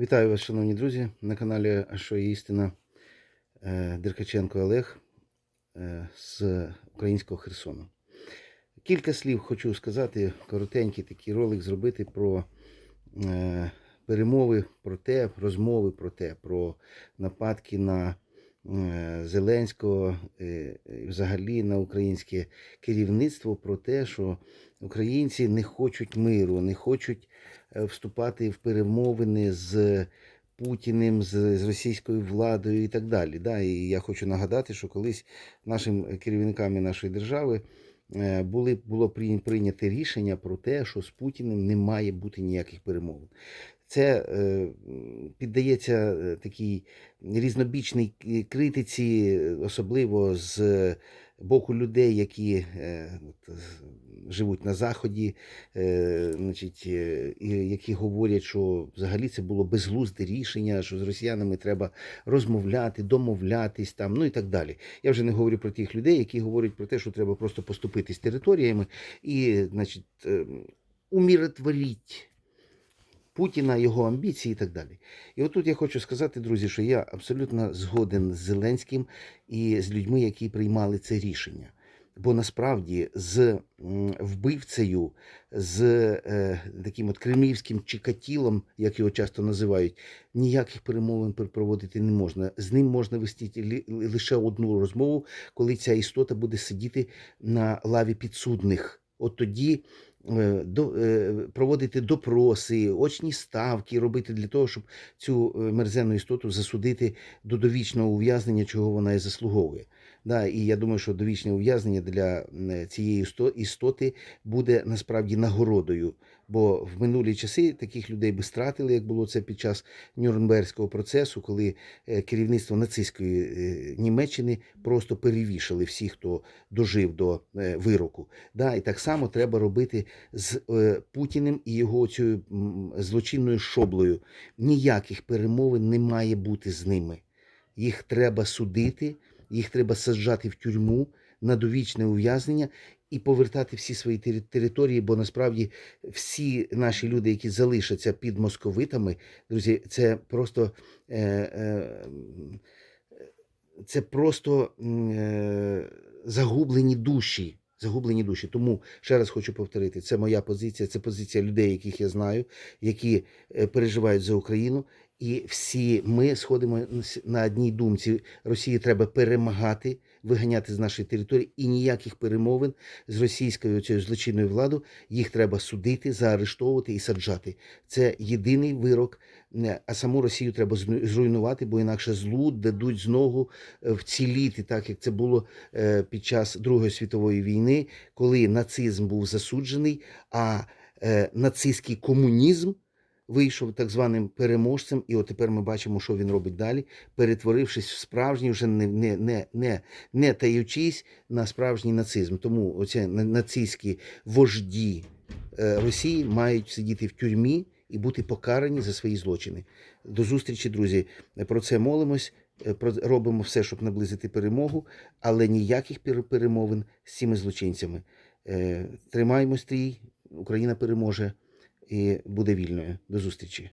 Вітаю вас, шановні друзі, на каналі «А Що є істина Е, Деркаченко Олег е, з українського Херсону. Кілька слів хочу сказати, коротенький такий ролик зробити про е, перемови про те, розмови про те, про нападки на Зеленського, е, і взагалі на українське керівництво, про те, що українці не хочуть миру, не хочуть е, вступати в перемовини з Путіним, з, російською владою і так далі. Да? І я хочу нагадати, що колись нашим керівниками нашої держави е, були, було прийнято рішення про те, що з Путіним не має бути ніяких перемовин. Це е, піддається е, такій різнобічній критиці, е, особливо з боку людей, які живуть на Заході, значить, які говорять, що взагалі це було безглузде рішення, що з росіянами треба розмовляти, домовлятись там, ну і так далі. Я вже не говорю про тих людей, які говорять про те, що треба просто поступитись територіями і, значить, е, умиротворіть Путіна, його амбіції і так далі. І отут я хочу сказати, друзі, що я абсолютно згоден з Зеленським і з людьми, які приймали це рішення. Бо насправді з вбивцею, з е, таким от кремлівським чикатілом, як його часто називають, ніяких перемовин проводити не можна. З ним можна вести лише одну розмову, коли ця істота буде сидіти на лаві підсудних. От тоді проводити допроси, очні ставки робити для того, щоб цю е, мерзенну істоту засудити до довічного ув'язнення, чого вона і заслуговує. Да, і я думаю, що довічне ув'язнення для е, цієї істо- істоти буде насправді нагородою. Бо в минулі часи таких людей би стратили, як було це під час Нюрнберзького процесу, коли е, керівництво нацистської е, Німеччини просто перевішали всіх, хто дожив до е, вироку. Да, і так само треба робити з Путіним і його цією злочинною шоблею. Ніяких перемовин не має бути з ними. Їх треба судити, їх треба саджати в тюрму на довічне ув'язнення і повертати всі свої території, бо насправді всі наші люди, які залишаться під московитами, друзі, це просто. Е, е, це просто е, загублені душі. Загублені душі. Тому ще раз хочу повторити: це моя позиція, це позиція людей, яких я знаю, які переживають за Україну. І всі ми сходимо на одній думці. Росії треба перемагати, виганяти з нашої території, і ніяких перемовин з російською цією злочинною владою їх треба судити, заарештовувати і саджати. Це єдиний вирок. А саму Росію треба зруйнувати, бо інакше злу дадуть знову е, вціліти, так як це було е, під час Другої світової війни, коли нацизм був засуджений, а е, нацистський комунізм вийшов так званим переможцем, і от тепер ми бачимо, що він робить далі, перетворившись в справжній, вже не, не, не, не, не таючись на справжній нацизм. Тому оці на- нацистські вожді е, Росії мають сидіти в тюрмі і бути покарані за свої злочини. До зустрічі, друзі. Про це молимось. е, Робимо все, щоб наблизити перемогу, але ніяких пер- перемовин з цими злочинцями. Е, Тримаємо стрій, Україна переможе і буде вільною. До зустрічі.